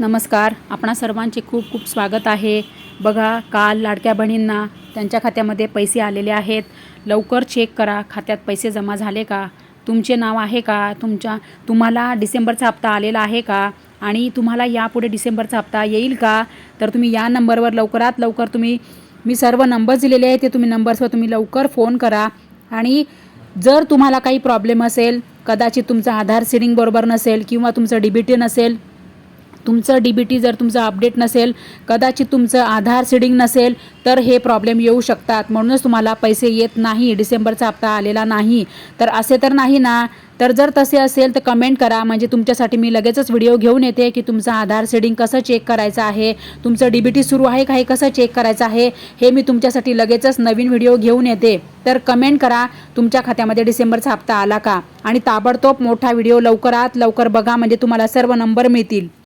नमस्कार. आपणा सर्वांचे खूप खूप स्वागत आहे. बघा काल लाडक्या बहिणींना त्यांच्या खात्यामध्ये पैसे आलेले आहेत. लवकर चेक करा. खात्यात पैसे जमा झाले का? तुमचे नाव आहे का? तुमच्या तुम्हाला डिसेंबरचा हप्ता आलेला आहे का? आणि तुम्हाला यापुढे डिसेंबरचा हप्ता येईल का? तर तुम्ही या नंबरवर लवकरात लवकर तुम्ही मी सर्व नंबर्स दिलेले आहेत ते तुम्ही नंबर्सवर तुम्ही लवकर फोन करा. आणि जर तुम्हाला काही प्रॉब्लेम असेल कदाचित तुमचं आधार सिडिंग बरोबर नसेल किंवा तुमचं डी बी टी नसेल तुमचं डी बी टी जर तुमचं अपडेट नसेल कदाचित तुमचं आधार सिडिंग नसेल तर हे प्रॉब्लेम येऊ शकतात. म्हणूनच तुम्हाला पैसे येत नाही. डिसेंबरचा हप्ता आलेला नाही. तर असे तर नाही ना? तर जर तसे असेल तर कमेंट करा. म्हणजे तुमच्यासाठी मी लगेचच व्हिडिओ घेऊन येते की तुमचं आधार सेडिंग कसं चेक करायचं आहे? तुमचं डी बी टी सुरू आहे का? हे कसं चेक करायचं आहे? हे मी तुमच्यासाठी लगेचच नवीन व्हिडिओ घेऊन येते. तर कमेंट करा तुमच्या खात्यामध्ये डिसेंबरचा हप्ता आला का? आणि ताबडतोब मोठा व्हिडिओ लवकरात लवकर बघा. म्हणजे तुम्हाला सर्व नंबर मिळतील.